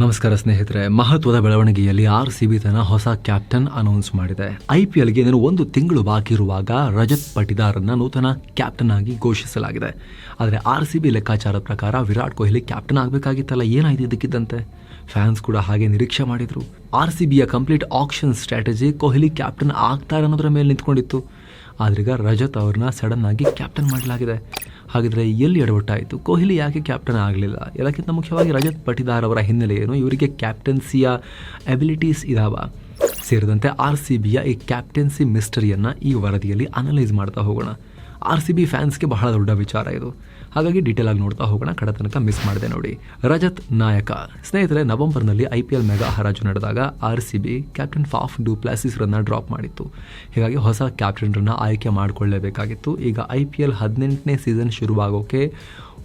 ನಮಸ್ಕಾರ ಸ್ನೇಹಿತರೆ. ಮಹತ್ವದ ಬೆಳವಣಿಗೆಯಲ್ಲಿ ಆರ್ ಸಿ ಬಿ ತನ್ನ ಹೊಸ ಕ್ಯಾಪ್ಟನ್ ಅನೌನ್ಸ್ ಮಾಡಿದೆ. ಐಪಿಎಲ್ಗೆ ಇನ್ನೂ ಒಂದು ತಿಂಗಳು ಬಾಕಿ ಇರುವಾಗ ರಜತ್ ಪಟಿದಾರನ್ನ ನೂತನ ಕ್ಯಾಪ್ಟನ್ ಆಗಿ ಘೋಷಿಸಲಾಗಿದೆ. ಆದರೆ ಆರ್ ಸಿ ಬಿ ಲೆಕ್ಕಾಚಾರದ ಪ್ರಕಾರ ವಿರಾಟ್ ಕೊಹ್ಲಿ ಕ್ಯಾಪ್ಟನ್ ಆಗಬೇಕಾಗಿತ್ತಲ್ಲ, ಏನಾಯ್ತು ಇದಕ್ಕಿದ್ದಂತೆ? ಫ್ಯಾನ್ಸ್ ಕೂಡ ಹಾಗೆ ನಿರೀಕ್ಷೆ ಮಾಡಿದ್ರು. R C ಬಿಯ complete action strategy Kohli captain ಆಗ್ತಾರೆ ಅನ್ನೋದ್ರ ಮೇಲೆ ನಿಂತ್ಕೊಂಡಿತ್ತು. ಆದ್ರೀಗ ರಜತ್ ಅವ್ರನ್ನ ಸಡನ್ ಆಗಿ ಕ್ಯಾಪ್ಟನ್ ಮಾಡಲಾಗಿದೆ. ಹಾಗಿದ್ರೆ ಎಲ್ಲಿ ಎಡವಟ್ಟಾಯಿತು? ಕೊಹ್ಲಿ ಯಾಕೆ ಕ್ಯಾಪ್ಟನ್ ಆಗಲಿಲ್ಲ? ಎಲ್ಲಕ್ಕಿಂತ ಮುಖ್ಯವಾಗಿ ರಜತ್ ಪಟಿದಾರ್ ಅವರ ಹಿನ್ನೆಲೆ ಏನು ಇವರಿಗೆ ಕ್ಯಾಪ್ಟನ್ಸಿಯ ಎಬಿಲಿಟೀಸ್ ಇದಾವ? ಸೇರಿದಂತೆ ಆರ್ ಸಿ ಬಿಯ ಈ ಕ್ಯಾಪ್ಟನ್ಸಿ ಮಿಸ್ಟರಿಯನ್ನು ಈ ವರದಿಯಲ್ಲಿ ಅನಲೈಸ್ ಮಾಡ್ತಾ ಹೋಗೋಣ. ಆರ್ ಸಿ ಬಿ ಫ್ಯಾನ್ಸ್ಗೆ ಬಹಳ ದೊಡ್ಡ ವಿಚಾರ ಇದು. ಹಾಗಾಗಿ ಡೀಟೇಲ್ ಆಗಿ ನೋಡ್ತಾ ಹೋಗೋಣ ಕಡತನಕ ಮಿಸ್ ಮಾಡಿದೆ ನೋಡಿ. ರಜತ್ ನಾಯಕ, ಸ್ನೇಹಿತರೆ, ನವೆಂಬರ್ನಲ್ಲಿ ಐ ಪಿ ಎಲ್ ಮೆಗಾ ಹರಾಜು ನಡೆದಾಗ R C B captain Faf du ಪ್ಲಾಸಿಸ್ರನ್ನ drop ಮಾಡಿತ್ತು. ಹೀಗಾಗಿ ಹೊಸ ಕ್ಯಾಪ್ಟನ್ರನ್ನ ಆಯ್ಕೆ ಮಾಡಿಕೊಳ್ಳಲೇಬೇಕಾಗಿತ್ತು ಈಗ ಐ ಪಿ ಎಲ್ ಹದಿನೆಂಟನೇ ಸೀಸನ್ ಶುರುವಾಗೋಕೆ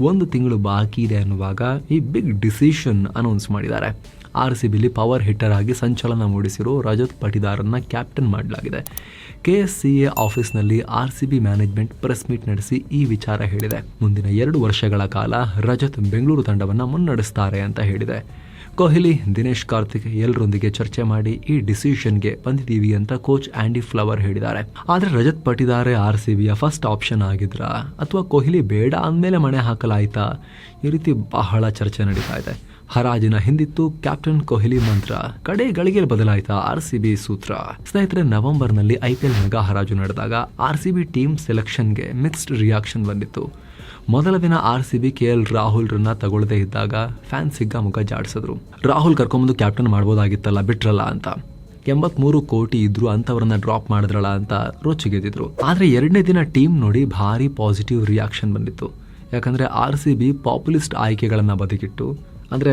ಒಂದು ತಿಂಗಳು ಬಾಕಿ ಇದೆ ಅನ್ನುವಾಗ ಈ ಬಿಗ್ ಡಿಸಿಷನ್ ಅನೌನ್ಸ್ ಮಾಡಿದ್ದಾರೆ. ಆರ್ ಸಿ ಬಿಲಿ ಪವರ್ ಹಿಟ್ಟರ್ ಆಗಿ ಸಂಚಲನ ಮೂಡಿಸಿರೋ ರಜತ್ ಪಟಿದಾರನ್ನ ಕ್ಯಾಪ್ಟನ್ ಮಾಡಲಾಗಿದೆ. ಕೆ ಎಸ್ ಸಿ ಎ ಆಫೀಸ್ನಲ್ಲಿ R C B management press meet ನಡೆಸಿ ಈ ವಿಚಾರ ಹೇಳಿದೆ. ಮುಂದಿನ ಎರಡು ವರ್ಷಗಳ ಕಾಲ ರಜತ್ ಬೆಂಗಳೂರು ತಂಡವನ್ನು ಮುನ್ನಡೆಸ್ತಾರೆ ಅಂತ ಹೇಳಿದೆ. ಕೊಹ್ಲಿ, ದಿನೇಶ್ ಕಾರ್ತಿಕ್ ಎಲ್ಲರೊಂದಿಗೆ ಚರ್ಚೆ ಮಾಡಿ ಈ ಡಿಸಿಷನ್ಗೆ ಬಂದಿದ್ದೀವಿ ಅಂತ ಕೋಚ್ ಆಂಡಿ ಫ್ಲವರ್ ಹೇಳಿದ್ದಾರೆ. ಆದರೆ ರಜತ್ ಪಟಿದಾರೆ ಆರ್ ಸಿ ಬಿಯ ಫಸ್ಟ್ ಆಪ್ಷನ್ ಆಗಿದ್ರಾ? ಅಥವಾ ಕೊಹ್ಲಿ ಬೇಡ ಅಂದಮೇಲೆ ಮಣೆ ಹಾಕಲಾಯ್ತಾ? ಈ ರೀತಿ ಬಹಳ ಚರ್ಚೆ ನಡೀತಾ ಇದೆ. ಹರಾಜಿನ ಹಿಂದಿತ್ತು ಕ್ಯಾಪ್ಟನ್ ಕೊಹ್ಲಿ ಮಂತ್ರ. ಕಡೆ ಗಳಿಗೆ ಬದಲಾಯಿತ ಆರ್ ಸಿ ಬಿ ಸೂತ್ರ. ಸ್ನೇಹಿತರೆ, ನವೆಂಬರ್ನಲ್ಲಿ ಐಪಿಎಲ್ ಮೆಗಾ ಹರಾಜು ನಡೆದಾಗ ಆರ್ ಸಿ ಬಿ ಟೀಮ್ ಸೆಲೆಕ್ಷನ್ಗೆ ಮಿಕ್ಸ್ಡ್ ರಿಯಾಕ್ಷನ್ ಬಂದಿತ್ತು. ಮೊದಲ ದಿನ R C B K L ರಾಹುಲ್ರನ್ನ ತಗೊಳ್ಳದೇ ಇದ್ದಾಗ ಫ್ಯಾನ್ಸ್ ಸಿಗ್ಗ ಮುಖ ಜಾಡಿಸಿದ್ರು. ರಾಹುಲ್ ಕರ್ಕೊಂಬಂದು ಕ್ಯಾಪ್ಟನ್ ಮಾಡ್ಬೋದಾಗಿತ್ತಲ್ಲ, ಬಿಟ್ರಲ್ಲ ಅಂತ. ಎಂಬತ್ಮೂರು ಕೋಟಿ ಇದ್ರು ಅಂತವರನ್ನ ಡ್ರಾಪ್ ಮಾಡಿದ್ರಲ್ಲ ಅಂತ ರೋಚಿಗೆದ್ದಿದ್ರು ಆದರೆ ಎರಡನೇ ದಿನ ಟೀಮ್ ನೋಡಿ ಭಾರಿ ಪಾಸಿಟಿವ್ ರಿಯಾಕ್ಷನ್ ಬಂದಿತ್ತು. ಯಾಕಂದ್ರೆ ಆರ್ ಸಿ ಬಿ ಪಾಪ್ಯುಲಿಸ್ಟ್ ಆಯ್ಕೆಗಳನ್ನ ಬದಿಗಿಟ್ಟು ಅಂದರೆ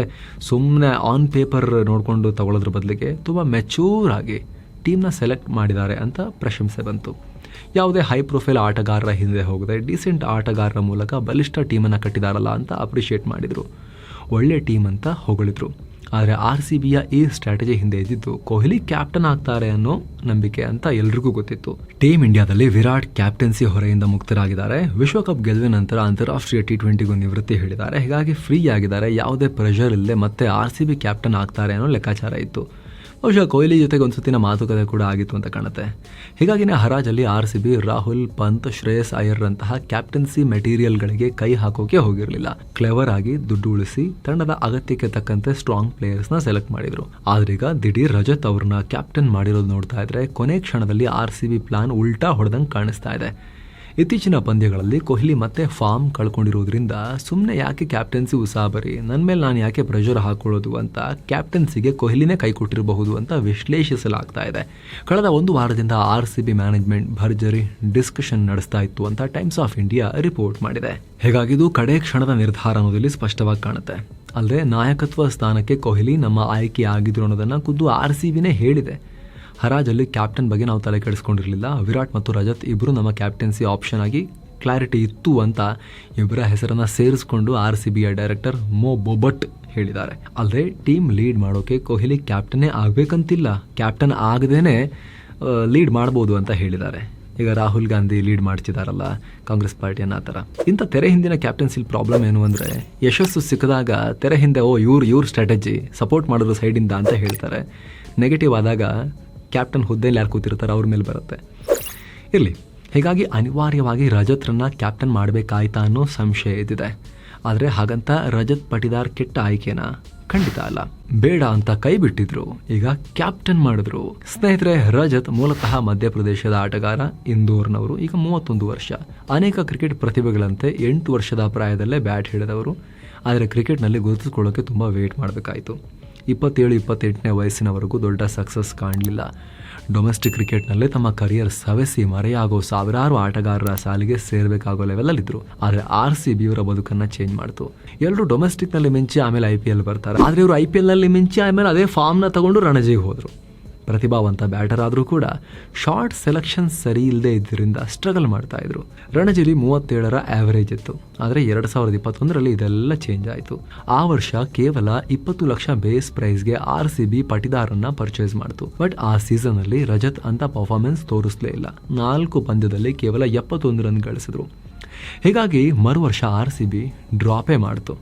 ಸುಮ್ಮನೆ ಆನ್ ಪೇಪರ್ ನೋಡಿಕೊಂಡು ತಗೊಳ್ಳೋದ್ರ ಬದಲಿಗೆ ತುಂಬ ಮೆಚೂರ್ ಆಗಿ ಟೀಮ್ನ ಸೆಲೆಕ್ಟ್ ಮಾಡಿದ್ದಾರೆ ಅಂತ ಪ್ರಶಂಸೆ ಬಂತು. ಯಾವುದೇ ಹೈ ಪ್ರೊಫೈಲ್ ಆಟಗಾರರ ಹಿಂದೆ ಹೋಗದೆ ಡಿಸೆಂಟ್ ಆಟಗಾರರ ಮೂಲಕ ಬಲಿಷ್ಠ ಟೀಮನ್ನು ಕಟ್ಟಿದಾರಲ್ಲ ಅಂತ ಅಪ್ರಿಷಿಯೇಟ್ ಮಾಡಿದರು. ಒಳ್ಳೆ ಟೀಮ್ ಅಂತ ಹೊಗಳಿದ್ರು. ಆದರೆ ಆರ್ ಸಿ ಬಿಯ ಈ ಸ್ಟ್ರಾಟಜಿ ಹಿಂದೆ ಇದ್ದಿದ್ದು ಕೊಹ್ಲಿ ಕ್ಯಾಪ್ಟನ್ ಆಗ್ತಾರೆ ಅನ್ನೋ ನಂಬಿಕೆ ಅಂತ ಎಲ್ರಿಗೂ ಗೊತ್ತಿತ್ತು. ಟೀಮ್ ಇಂಡಿಯಾದಲ್ಲಿ ವಿರಾಟ್ ಕ್ಯಾಪ್ಟನ್ಸಿ ಹೊರೆಯಿಂದ ಮುಕ್ತರಾಗಿದ್ದಾರೆ. ವಿಶ್ವಕಪ್ ಗೆಲುವಿನ ನಂತರ ಅಂತಾರಾಷ್ಟ್ರೀಯ ಟಿ ಟ್ವೆಂಟಿಗೂ ನಿವೃತ್ತಿ ಹೇಳಿದ್ದಾರೆ. ಹೀಗಾಗಿ ಫ್ರೀ ಆಗಿದ್ದಾರೆ ಯಾವುದೇ ಪ್ರೆಷರ್ ಇಲ್ಲದೆ ಮತ್ತೆ ಆರ್ ಸಿ ಬಿ ಕ್ಯಾಪ್ಟನ್ ಆಗ್ತಾರೆ ಅನ್ನೋ ಲೆಕ್ಕಾಚಾರ ಇತ್ತು. ಬಹುಶಃ ಕೊಹ್ಲಿ ಜೊತೆಗೆ ಒಂದು ಸುತ್ತಿನ ಮಾತುಕತೆ ಕೂಡ ಆಗಿತ್ತು ಅಂತ ಕಾಣುತ್ತೆ. ಹೀಗಾಗಿನೇ ಹರಾಜಲ್ಲಿ R C B, Rahul, Pant, Shreyas ಅಯ್ಯರ್ರಂತಹ captaincy ಮೆಟೀರಿಯಲ್ಗಳಿಗೆ ಕೈ ಹಾಕೋಕೆ ಹೋಗಿರಲಿಲ್ಲ. ಕ್ಲೆವರ್ ಆಗಿ ದುಡ್ಡು ಉಳಿಸಿ ತಂಡದ ಅಗತ್ಯಕ್ಕೆ ತಕ್ಕಂತೆ ಸ್ಟ್ರಾಂಗ್ ಪ್ಲೇಯರ್ಸ್ನ ಸೆಲೆಕ್ಟ್ ಮಾಡಿದ್ರು. ಆದ್ರೀಗ ದಿಢೀರ್ ರಜತ್ ಅವ್ರನ್ನ ಕ್ಯಾಪ್ಟನ್ ಮಾಡಿರೋದು ನೋಡ್ತಾ ಇದ್ರೆ ಕೊನೆ ಕ್ಷಣದಲ್ಲಿ ಆರ್ ಸಿ ಬಿ ಪ್ಲಾನ್ ಉಲ್ಟಾ ಹೊಡೆದಂಗೆ ಕಾಣಿಸ್ತಾ ಇದೆ. ಇತ್ತೀಚಿನ ಪಂದ್ಯಗಳಲ್ಲಿ ಕೊಹ್ಲಿ ಮತ್ತೆ ಫಾರ್ಮ್ ಕಳ್ಕೊಂಡಿರೋದ್ರಿಂದ ಸುಮ್ಮನೆ ಯಾಕೆ ಕ್ಯಾಪ್ಟನ್ಸಿ ಉಸಾಬರಿ? ನನ್ನ ಮೇಲೆ ನಾನು ಯಾಕೆ ಪ್ರೆಷರ್ ಹಾಕೊಳ್ಳೋದು ಅಂತ ಕ್ಯಾಪ್ಟನ್ಸಿಗೆ ಕೊಹ್ಲಿನೇ ಕೈ ಕೊಟ್ಟಿರಬಹುದು ಅಂತ ವಿಶ್ಲೇಷಿಸಲಾಗ್ತಾ ಇದೆ. ಕಳೆದ ಒಂದು ವಾರದಿಂದ ಆರ್ ಸಿ ಬಿ ಮ್ಯಾನೇಜ್ಮೆಂಟ್ ಭರ್ಜರಿ ಡಿಸ್ಕಷನ್ ನಡೆಸ್ತಾ ಇತ್ತು ಅಂತ ಟೈಮ್ಸ್ ಆಫ್ ಇಂಡಿಯಾ ರಿಪೋರ್ಟ್ ಮಾಡಿದೆ. ಹೀಗಾಗಿ ಇದು ಕಡೆ ಕ್ಷಣದ ನಿರ್ಧಾರ ಅನ್ನೋದಲ್ಲಿ ಸ್ಪಷ್ಟವಾಗಿ ಕಾಣುತ್ತೆ. ಅಲ್ಲದೆ ನಾಯಕತ್ವ ಸ್ಥಾನಕ್ಕೆ ಕೊಹ್ಲಿ ನಮ್ಮ ಆಯ್ಕೆ ಆಗಿದ್ರು ಅನ್ನೋದನ್ನ ಖುದ್ದು ಆರ್ ಸಿ ಬಿನೇ ಹೇಳಿದೆ. ಹರಾಜಲ್ಲಿ ಕ್ಯಾಪ್ಟನ್ ಬಗ್ಗೆ ನಾವು ತಲೆ ಕೆಡಿಸ್ಕೊಂಡಿರಲಿಲ್ಲ. ವಿರಾಟ್ ಮತ್ತು ರಜತ್ ಇಬ್ಬರು ನಮ್ಮ ಕ್ಯಾಪ್ಟನ್ಸಿ ಆಪ್ಷನ್ ಆಗಿ ಕ್ಲಾರಿಟಿ ಇತ್ತು ಅಂತ ಇಬ್ಬರ ಹೆಸರನ್ನು ಸೇರಿಸ್ಕೊಂಡು R C ಬಿಯ director Mo Bobat ಹೇಳಿದ್ದಾರೆ. ಅಲ್ಲದೆ ಟೀಮ್ ಲೀಡ್ ಮಾಡೋಕೆ ಕೊಹ್ಲಿ ಕ್ಯಾಪ್ಟನ್ನೇ ಆಗಬೇಕಂತಿಲ್ಲ. ಕ್ಯಾಪ್ಟನ್ ಆಗದೇನೆ ಲೀಡ್ ಮಾಡ್ಬೋದು ಅಂತ ಹೇಳಿದ್ದಾರೆ. ಈಗ ರಾಹುಲ್ ಗಾಂಧಿ ಲೀಡ್ ಮಾಡ್ತಿದಾರಲ್ಲ ಕಾಂಗ್ರೆಸ್ ಪಾರ್ಟಿಯನ್ನ ಆ ಥರ. ಇಂಥ ತೆರೆ ಹಿಂದಿನ ಕ್ಯಾಪ್ಟನ್ಸಿಲ್ ಪ್ರಾಬ್ಲಮ್ ಏನು ಅಂದರೆ, ಯಶಸ್ಸು ಸಿಕ್ಕಿದಾಗ ತೆರೆ ಹಿಂದೆ, ಓ, ಇವ್ರು, ಇವ್ರ ಸ್ಟ್ರಾಟಜಿ, ಸಪೋರ್ಟ್ ಮಾಡೋದು ಸೈಡಿಂದ ಅಂತ ಹೇಳ್ತಾರೆ. ನೆಗೆಟಿವ್ ಆದಾಗ ಕ್ಯಾಪ್ಟನ್ ಹುದ್ದೆಯಲ್ಲಿ ಯಾರು ಕೂತಿರ್ತಾರೆ ಅವ್ರ ಮೇಲೆ ಬರುತ್ತೆ. ಇರಲಿ, ಹೀಗಾಗಿ ಅನಿವಾರ್ಯವಾಗಿ ರಜತ್ರನ್ನ ಕ್ಯಾಪ್ಟನ್ ಮಾಡಬೇಕಾಯ್ತಾ ಅನ್ನೋ ಸಂಶಯ ಇದ್ದಿದೆ. ಆದರೆ ಹಾಗಂತ ರಜತ್ ಪಟಿದಾರ್ ಕೆಟ್ಟ ಆಯ್ಕೆನ? ಖಂಡಿತ ಅಲ್ಲ. ಬೇಡ ಅಂತ ಕೈ ಬಿಟ್ಟಿದ್ರು. ಈಗ ಕ್ಯಾಪ್ಟನ್ ಮಾಡಿದ್ರು. ಸ್ನೇಹಿತರೆ, ರಜತ್ ಮೂಲತಃ ಮಧ್ಯಪ್ರದೇಶದ ಆಟಗಾರ, ಇಂದೋರ್ನವರು ಈಗ ಮೂವತ್ತೊಂದು ವರ್ಷ. ಅನೇಕ ಕ್ರಿಕೆಟ್ ಪ್ರತಿಭೆಗಳಂತೆ ಎಂಟು ವರ್ಷದ ಪ್ರಾಯದಲ್ಲೇ ಬ್ಯಾಟ್ ಹಿಡಿದವರು. ಆದರೆ ಕ್ರಿಕೆಟ್ನಲ್ಲಿ ಗುರುತಿಸ್ಕೊಳ್ಳೋಕೆ ತುಂಬ ವೇಟ್ ಮಾಡಬೇಕಾಯಿತು. ಇಪ್ಪತ್ತೇಳು, ಇಪ್ಪತ್ತೆಂಟನೇ ವಯಸ್ಸಿನವರೆಗೂ ದೊಡ್ಡ ಸಕ್ಸಸ್ ಕಾಣಲಿಲ್ಲ. ಡೊಮೆಸ್ಟಿಕ್ ಕ್ರಿಕೆಟ್ನಲ್ಲೇ ತಮ್ಮ ಕರಿಯರ್ ಸವೆಸಿ ಮರೆಯಾಗೋ ಸಾವಿರಾರು ಆಟಗಾರರ ಸಾಲಿಗೆ ಸೇರಬೇಕಾಗೋ ಲೆವೆಲಲ್ಲಿದ್ದರು ಆದರೆ ಆರ್ ಸಿ ಬಿ ಇವರ ಬದುಕನ್ನ ಚೇಂಜ್ ಮಾಡ್ತು. ಎಲ್ಲರೂ ಡೊಮೆಸ್ಟಿಕ್ನಲ್ಲಿ ಮಿಂಚಿ ಆಮೇಲೆ ಐ ಪಿ ಎಲ್ ಬರ್ತಾರೆ. ಆದರೆ ಇವರು ಐ ಪಿ ಎಲ್ನಲ್ಲಿ ಮಿಂಚಿ ಆಮೇಲೆ ಅದೇ ಫಾರ್ಮ್ನ ತಗೊಂಡು ರಣಜಿಗೆ ಹೋದರು. ಪ್ರತಿಭಾವಂತ ಬ್ಯಾಟರ್ ಆದರೂ ಕೂಡ ಶಾರ್ಟ್ ಸೆಲೆಕ್ಷನ್ ಸರಿ ಇಲ್ಲದೆ ಇದ್ದರಿಂದ ಸ್ಟ್ರಗಲ್ ಮಾಡ್ತಾ ಇದ್ರು. ರಣಜಿಲಿ ಮೂವತ್ತೇಳರ ಆವರೇಜ್ ಇತ್ತು. ಆದರೆ ಎರಡು ಸಾವಿರದ ಇಪ್ಪತ್ತೊಂದರಲ್ಲಿ ಇದೆಲ್ಲ ಚೇಂಜ್ ಆಯಿತು. ಆ ವರ್ಷ ಕೇವಲ ಇಪ್ಪತ್ತು ಲಕ್ಷ ಬೇಸ್ ಪ್ರೈಸ್ಗೆ ಆರ್ ಸಿ ಬಿ ಪಟಿದಾರನ್ನ ಪರ್ಚೇಸ್ ಮಾಡಿತು. ಬಟ್ ಆ ಸೀಸನ್ನಲ್ಲಿ ರಜತ್ ಅಂತ ಪರ್ಫಾರ್ಮೆನ್ಸ್ ತೋರಿಸಲೇ ಇಲ್ಲ. ನಾಲ್ಕು ಪಂದ್ಯದಲ್ಲಿ ಕೇವಲ ಎಪ್ಪತ್ತೊಂದು ರನ್ ಗಳಿಸಿದ್ರು. ಹೀಗಾಗಿ ಮರು ವರ್ಷ ಆರ್ ಸಿ ಬಿ ಡ್ರಾಪೇ ಮಾಡ್ತು.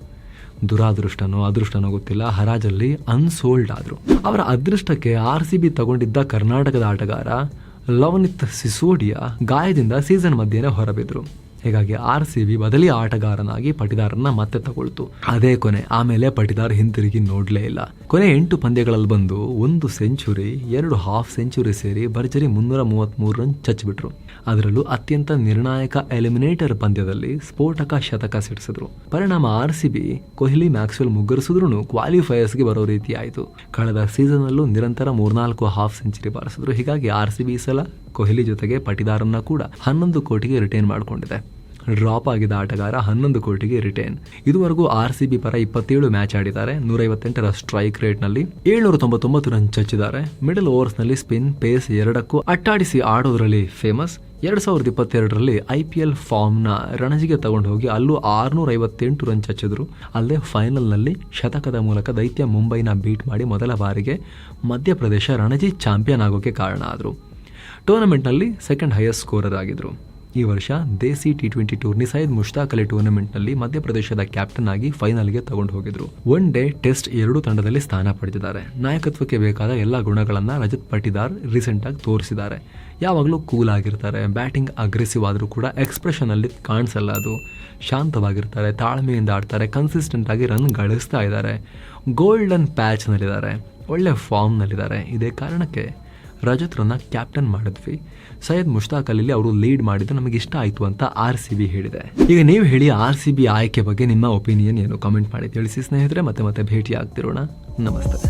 ದುರಾದೃಷ್ಟನೋ ಅದೃಷ್ಟನೋ ಗೊತ್ತಿಲ್ಲ. ಹರಾಜಲ್ಲಿ ಅನ್ಸೋಲ್ಡ್ ಆದ್ರು. ಅವರ ಅದೃಷ್ಟಕ್ಕೆ ಆರ್ ಸಿ ಬಿ ತಗೊಂಡಿದ್ದ ಕರ್ನಾಟಕದ ಆಟಗಾರ ಲವನಿತ್ ಸಿಸೋಡಿಯಾ ಗಾಯದಿಂದ ಸೀಸನ್ ಮಧ್ಯೆನೇ ಹೊರಬಿದ್ರು. ಹೀಗಾಗಿ ಆರ್ ಸಿ ಬಿ ಬದಲಿ ಆಟಗಾರನಾಗಿ ಪಟಿದಾರನ್ನ ಮತ್ತೆ ತಗೊಳ್ತು. ಅದೇ ಕೊನೆ. ಆಮೇಲೆ ಪಟಿದಾರ್ ಹಿಂತಿರುಗಿ ನೋಡ್ಲೇ ಇಲ್ಲ. ಕೊನೆ ಎಂಟು ಪಂದ್ಯಗಳಲ್ಲಿ ಬಂದು ಒಂದು ಸೆಂಚುರಿ ಎರಡು ಹಾಫ್ ಸೆಂಚುರಿ ಸೇರಿ ಭರ್ಜರಿ ಮುನ್ನೂರ ಮೂವತ್ಮೂರು ರನ್ ಚಚ್ಚಿಬಿಟ್ರು. ಅದರಲ್ಲೂ ಅತ್ಯಂತ ನಿರ್ಣಾಯಕ ಎಲಿಮಿನೇಟರ್ ಪಂದ್ಯದಲ್ಲಿ ಸ್ಫೋಟಕ ಶತಕ ಸಿಡಿಸಿದ್ರು. ಪರಿಣಾಮ R C B Kohli, Maxwell ಮುಗ್ಗರಿಸಿದ್ರು ಕ್ವಾಲಿಫೈಯರ್ಸ್ಗೆ ಬರೋ ರೀತಿ ಆಯಿತು. ಕಳೆದ ಸೀಸನ್ನಲ್ಲೂ ನಿರಂತರ ಮೂರ್ನಾಲ್ಕು ಹಾಫ್ ಸೆಂಚುರಿ ಬಾರಿಸಿದ್ರು ಹೀಗಾಗಿ ಆರ್ ಸಿ ಬಿ ಸಲ ಕೊಹ್ಲಿ ಜೊತೆಗೆ ಪಟಿದಾರನ್ನ ಕೂಡ ಹನ್ನೊಂದು ಕೋಟಿಗೆ ರಿಟೈನ್ ಮಾಡಿಕೊಂಡಿದೆ. ಡ್ರಾಪ್ ಆಗಿದ್ದ ಆಟಗಾರ ಹನ್ನೊಂದು ಕೋಟಿಗೆ ರಿಟೈನ್ ಇದುವರೆಗೂ ಆರ್ ಸಿ ಬಿ ಪರ ಇಪ್ಪತ್ತೇಳು ಮ್ಯಾಚ್ ಆಡಿದ್ದಾರೆ. ನೂರೈವತ್ತೆಂಟರ ಸ್ಟ್ರೈಕ್ ರೇಟ್ನಲ್ಲಿ ಏಳ್ನೂರ ತೊಂಬತ್ತೊಂಬತ್ತು ರನ್ ಚಚ್ಚಿದ್ದಾರೆ. ಮಿಡಲ್ ಓವರ್ಸ್ನಲ್ಲಿ ಸ್ಪಿನ್ ಪೇಸ್ ಎರಡಕ್ಕೂ ಅಟ್ಟಾಡಿಸಿ ಆಡೋದ್ರಲ್ಲಿ ಫೇಮಸ್ ಎರಡ್ ಸಾವಿರದ ಇಪ್ಪತ್ತೆರಡರಲ್ಲಿ ಐ ಪಿ ಎಲ್ ಫಾರ್ಮ್ನ ರಣಜಿಗೆ ತಗೊಂಡು ಹೋಗಿ ಅಲ್ಲೂ ಆರುನೂರ ಐವತ್ತೆಂಟು ರನ್ ಚಚ್ಚಿದ್ರು. ಅಲ್ಲದೆ ಫೈನಲ್ನಲ್ಲಿ ಶತಕದ ಮೂಲಕ ದೈತ್ಯ ಮುಂಬೈನ ಬೀಟ್ ಮಾಡಿ ಮೊದಲ ಬಾರಿಗೆ ಮಧ್ಯಪ್ರದೇಶ ರಣಜಿ ಚಾಂಪಿಯನ್ ಆಗೋಕ್ಕೆ ಕಾರಣ ಆದರು. ಟೂರ್ನಮೆಂಟ್ನಲ್ಲಿ ಸೆಕೆಂಡ್ ಹೈಯೆಸ್ಟ್ ಸ್ಕೋರರ್ ಆಗಿದ್ರು. ಈ ವರ್ಷ ದೇಸಿ T twenty tourney Syed Mushtaq Ali ಟೂರ್ನಮೆಂಟ್ನಲ್ಲಿ ಮಧ್ಯಪ್ರದೇಶದ ಕ್ಯಾಪ್ಟನ್ ಆಗಿ ಫೈನಲ್ಗೆ ತಗೊಂಡು ಹೋಗಿದ್ರು. ಒನ್ ಡೇ ಟೆಸ್ಟ್ ಎರಡು ತಂಡದಲ್ಲಿ ಸ್ಥಾನ ಪಡೆದಿದ್ದಾರೆ. ನಾಯಕತ್ವಕ್ಕೆ ಬೇಕಾದ ಎಲ್ಲ ಗುಣಗಳನ್ನ ರಜತ್ ಪಟಿದಾರ್ ರೀಸೆಂಟ್ ಆಗಿ ತೋರಿಸಿದ್ದಾರೆ. ಯಾವಾಗಲೂ ಕೂಲ್ ಆಗಿರ್ತಾರೆ ಬ್ಯಾಟಿಂಗ್ ಅಗ್ರೆಸಿವ್ ಆದರೂ ಕೂಡ ಎಕ್ಸ್ಪ್ರೆಷನ್ ಅಲ್ಲಿ ಕಾಣಿಸಲ್ಲ ಅದು. ಶಾಂತವಾಗಿರ್ತಾರೆ, ತಾಳ್ಮೆಯಿಂದ ಆಡ್ತಾರೆ ಕನ್ಸಿಸ್ಟೆಂಟ್ ಆಗಿ ರನ್ ಗಳಿಸ್ತಾ ಇದ್ದಾರೆ. ಗೋಲ್ಡನ್ ಪ್ಯಾಚ್ನಲ್ಲಿದ್ದಾರೆ ಒಳ್ಳೆ ಫಾರ್ಮ್ನಲ್ಲಿದ್ದಾರೆ ಇದೇ ಕಾರಣಕ್ಕೆ ರಜತ್ರನ್ನ ಕ್ಯಾಪ್ಟನ್ ಮಾಡಿದ್ವಿ. ಸೈಯದ್ ಮುಷ್ತಾಕ್ ಅಲ್ಲಿ ಅವರು ಲೀಡ್ ಮಾಡಿದ್ದು ನಮಗೆ ಇಷ್ಟ ಆಯಿತು ಅಂತ ಆರ್ ಸಿ ಬಿ ಹೇಳಿದೆ. ಈಗ ನೀವು ಹೇಳಿ ಆರ್ ಸಿ ಬಿ ಆಯ್ಕೆ ಬಗ್ಗೆ ನಿಮ್ಮ ಒಪಿನಿಯನ್ ಏನು? ಕಾಮೆಂಟ್ ಮಾಡಿ ತಿಳಿಸಿ ಸ್ನೇಹಿತರೆ, ಮತ್ತೆ ಮತ್ತೆ ಭೇಟಿ ಆಗ್ತಿರೋಣ ನಮಸ್ತೆ.